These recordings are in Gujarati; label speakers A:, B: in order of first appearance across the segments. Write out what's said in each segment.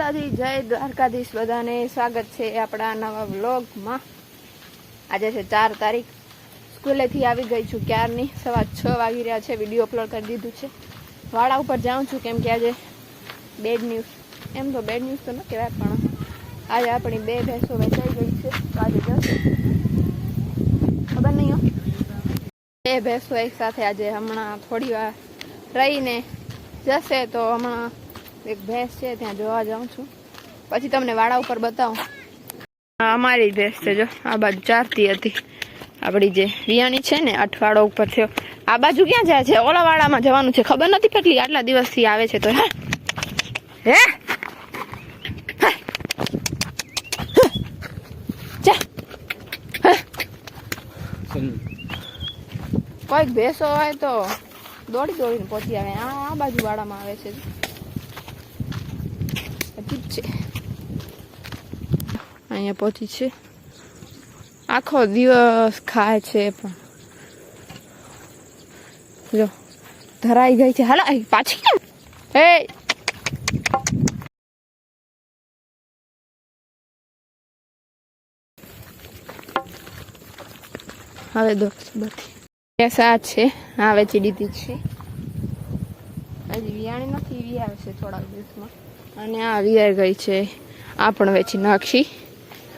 A: માતાજી જય દ્વારકાધીશ, બધાને સ્વાગત છે આપણા નવા વ્લોગમાં. આજે છે ચાર તારીખ. સ્કૂલેથી આવી ગઈ છું ક્યારની? સવા છ વાગી રહ્યા છે, વીડિયો અપલોડ કરી દીધું છે. વાળા ઉપર જાઉં છું કેમ કે આજે બેડ ન્યૂઝ એમ તો બેડ ન્યૂઝ તો ન કહેવાય, પણ આજે આપણી બે ભેંસો વેચાઈ ગઈ છે આજે ખબર નહીં બે ભેંસો એક સાથે આજે હમણાં થોડી વાર રહીને જશે, તો હમણાં એક ભેંસ છે ત્યાં જોવા જાઉં છું. પછી તમને વાડા ઉપર બતાવું. અમારી ભેંસ છે જો. આ બાજુ ચારતી હતી. આપણી જે વિયાણી છે ને અઠવાડો ઉપર થયો. આ બાજુ ક્યાં જાય છે? ઓલા વાડામાં જવાનું છે. ખબર નથી કેટલી? આટલા દિવસથી આવે છે તો. હે? કોઈક ભેંસો હોય તો દોડી દોડીને પહોંચી આવે. આ આ બાજુ વાડામાં આવે છે. છે. અહીંયા પહોંચી છે. આખો દિવસ ખાય છે પણ. જો ધરાઈ ગઈ છે. હાલો પાછી હે! હવે દોસ્ત બધી. છે હા વેચી દીધી છે. વિયાણી નથી વિયાર છે થોડાક દિવસમાં. અને આ વિયાર ગઈ છે, આ પણ વેચી નાખશી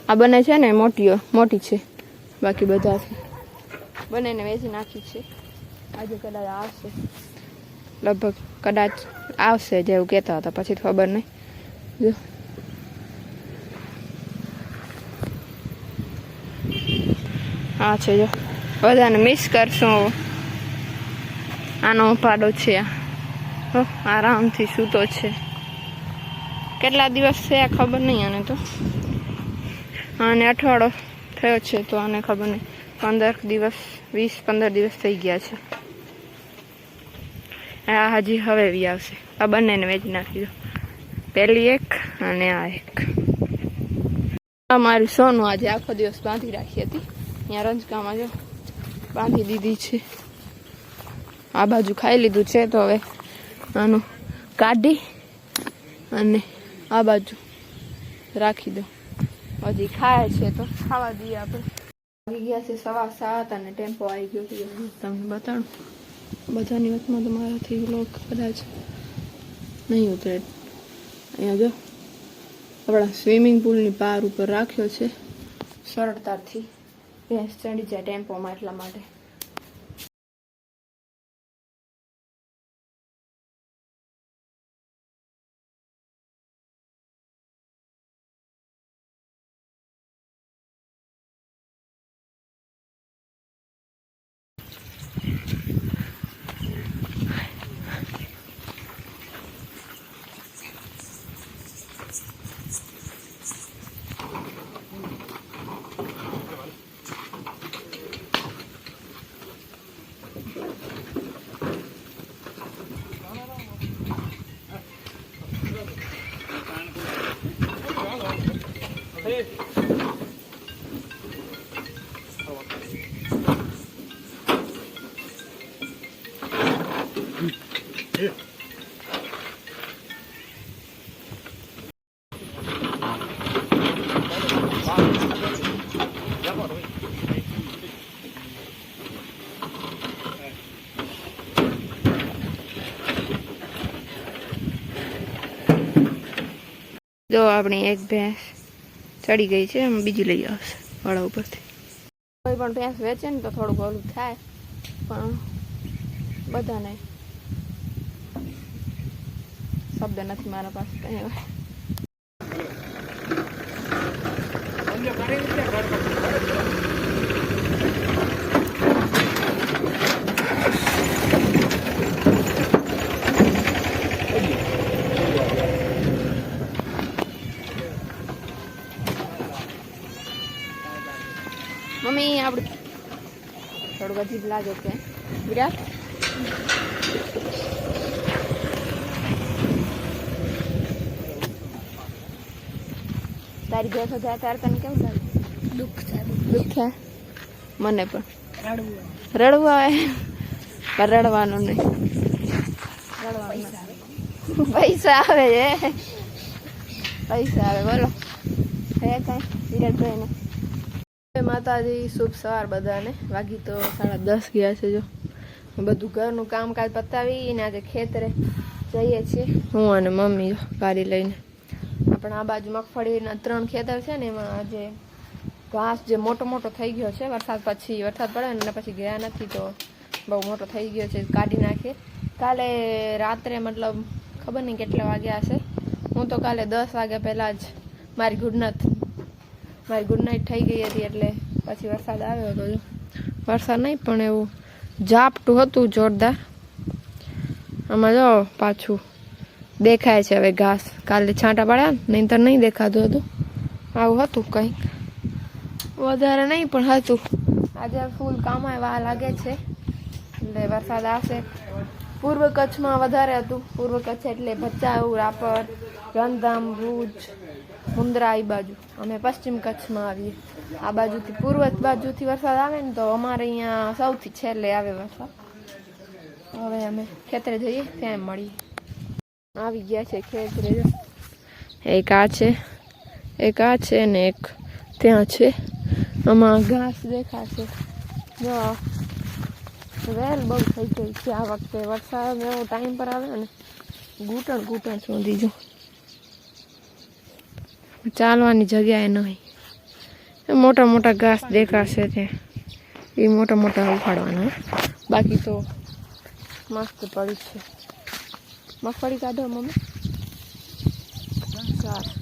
A: આ બને છે ને મોટીઓ, મોટી છે. બાકી બધા છે. બંનેને વેચી નાખી છે. આજે કદાચ આવશે. લગભગ કદાચ આવશે જેવું કહેતા હતા, પછી ખબર નહીં. જો. હા છે જો. બધાને મિસ કરશું. આનો ઉપાડો છે આ. આરામથી સૂતો છે. કેટલા દિવસ છે આ ખબર નહીં આને તો. આને અઠવાડો થયો છે તો આને ખબર નહીં. પંદર દિવસ, વીસ, પંદર દિવસ થઈ ગયા છે. આ હજી હવે બી આવશે. આ બંનેને વેચી નાખી દો. પહેલી એક અને આ એક. મારી સોનું આજે આખો દિવસ બાંધી રાખી હતી. અહીંયા રંજકામાં જો બાંધી દીધી છે. આ બાજુ ખાઈ લીધું છે તો હવે આનું કાઢી અને આ બાજુ રાખી દો. હજી ખાય છે તો ખાવા દઈએ આપણે. આવી ગયા છે સવા સાત અને ટેમ્પો આવી ગયો છે. તમને બતાડું. બધાની વચમાં તો મારાથી વ્લોગ કદાચ નહીં ઉતરે. અહીંયા જો, આપણા સ્વિમિંગ પુલની પાર ઉપર રાખ્યો છે સરળતાથી. ભેંસ ચડી જાય ટેમ્પોમાં એટલા માટે. જો આપણી એક ભેંસ ચડી ગઈ છે એમ બીજી લઈ આવશે વાળા ઉપરથી. કોઈ પણ ભેંસ વેચે ને તો થોડુંક ઓલું થાય, પણ બધાને શબ્દ નથી મારા પાસે કંઈ હવે મમ્મી આપણે થોડુંક અજીબ લાગે છે વિરાટ તારી ભેંસો જાય ત્યારે તને કેવું લાગે?
B: દુઃખ થાય
A: દુઃખ થાય મને પણ.
B: રડવું.
A: આવે. પણ રડવાનું નહીં.
B: પૈસા આવે
A: છે પૈસા આવે બોલો. હે કાંઈ? વિરાટભાઈને. માતાજી, શુભ સવાર બધાને. વાગી તો સાડા દસ ગયા છે જો. બધું ઘરનું કામકાજ પતાવીને આજે ખેતરે જઈએ છીએ. હું અને મમ્મી જો ગાડી લઈને. આપણે આ બાજુ મગફળીના ત્રણ ખેતર છે ને, એમાં આજે ઘાસ જે મોટો મોટો થઈ ગયો છે, વરસાદ પછી વરસાદ પડે ને પછી ગયા નથી તો બહુ મોટો થઈ ગયો છે, કાઢી નાખીએ. કાલે રાત્રે મતલબ ખબર નહીં કેટલા વાગ્યા હશે. હું તો કાલે દસ વાગ્યા પહેલાં જ મારી ગુડ નાઇટ મારી ગુડ નાઇટ થઈ ગઈ હતી એટલે પછી વરસાદ આવ્યો હતો વરસાદ નહીં, પણ એવું ઝાપટું હતું જોરદાર. આમાં જો પાછું દેખાય છે હવે ઘાસ. કાલે છાંટા પાડ્યા નહીં તો નહીં દેખાતું હતું. આવું હતું કંઈક. વધારે નહીં, પણ હતું. આજે ફૂલ કામાય વા લાગે છે. એટલે વરસાદ આવશે. પૂર્વ કચ્છમાં વધારે હતું. પૂર્વ કચ્છ એટલે ભચાઉ, રાપર ગાંધીધામ ભુજ મુન્દ્રા એ બાજુ. અમે પશ્ચિમ કચ્છમાં આવીએ. આ બાજુથી પૂર્વ બાજુથી વરસાદ આવે ને તો અમારે અહીંયા સૌથી છેલ્લે આવે વરસાદ. હવે અમે ખેતરે જઈએ, ત્યાં મળીએ. આવી ગયા છે ખેતરે. એક આ છે, એક આ છે ને એક ત્યાં છે. આમાં ઘાસ દેખાશે. જો વેલ બહુ થઈ ગઈ છે આ વખતે વરસાદ એવો ટાઈમ પર આવે ને. ઘૂંટણ ઘૂંટણ સુધી જો. ચાલવાની જગ્યાએ નહીં. મોટા મોટા ઘાસ દેખાશે ત્યાં એ મોટા મોટા ઉખાડવાના બાકી તો મસ્ત પડી છે. મગફળી કાઢો, મમ્મી. સારું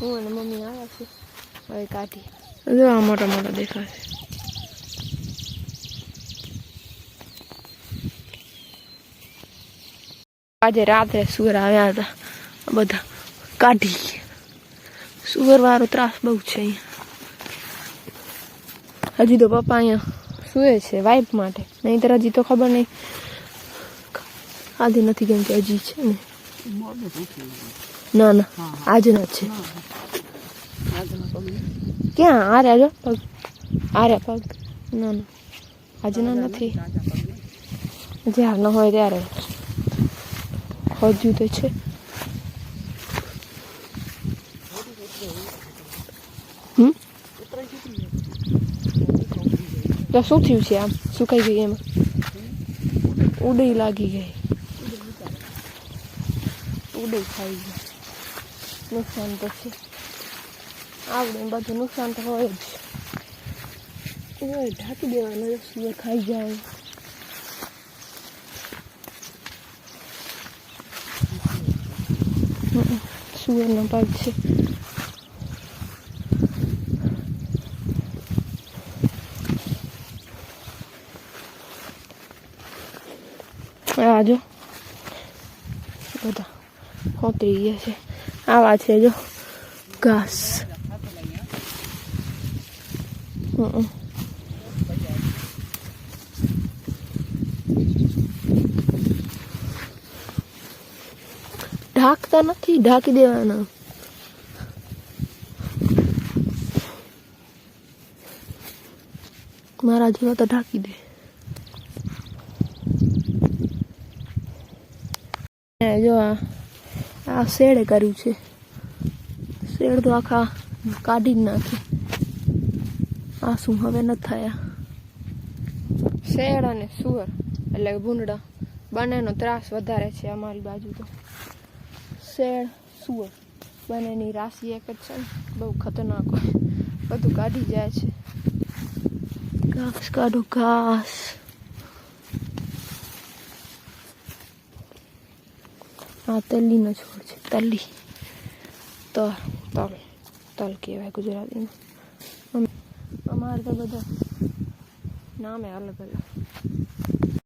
A: હું અને મમ્મી આવ્યા છે હવે કાઢી જો આ મોટા મોટા દેખાશે. આજે રાત્રે સુર આવ્યા હતા બધા કાઢી સુવર વાળો ત્રાસ બહુ છે અહીંયા હજી તો પપ્પા અહીંયા સુએ છે વાઇફ માટે. નહીંતર હજી તો ખબર નહીં. આજે નથી કેમ કે હજી છે ને. ના ના. આજના છે. ક્યાં? આર્યા જો પગ આર્યા પગ. ના ના. આજના નથી. જ્યાં ન હોય ત્યારે. હજુ તો છે. તો શું થયું છે આમ? સુકાઈ ગઈ એમાં? ઉડી લાગી ગઈ. ઉડી ખાઈ ગઈ. નુકસાન તો છે. આવડે બધું નુકસાન તો હોય જ. ઓય, ઢાંકી દેવાનું સુવર ખાઈ જાય. સુવરનો પાક છે? આ જો બધા હોતરી ગયા છે. આવા છે જો. ઘાસ. ઢાંકતા નથી, ઢાંકી દેવાના. મારા જેવા તો ઢાંકી દે. જો આ શેડ કર્યું છે. શેડ તો આખા કાઢી જ નાખી. આ શું હવે ન થયા? શેડ અને સુવર, એટલે ભૂંડડા બંનેનો ત્રાસ વધારે છે અમારી બાજુ તો. શેડ, સુવર, બંનેની રાશિ એક જ છે ને. બહુ ખતરનાક હોય. બધું કાઢી જાય છે. ઘાસ કાઢો, ઘાસ. આ તલીનો છોડ છે તલી તલ તલ તલ કહેવાય ગુજરાતીમાં. અમારે તો બધા નામે અલગ અલગ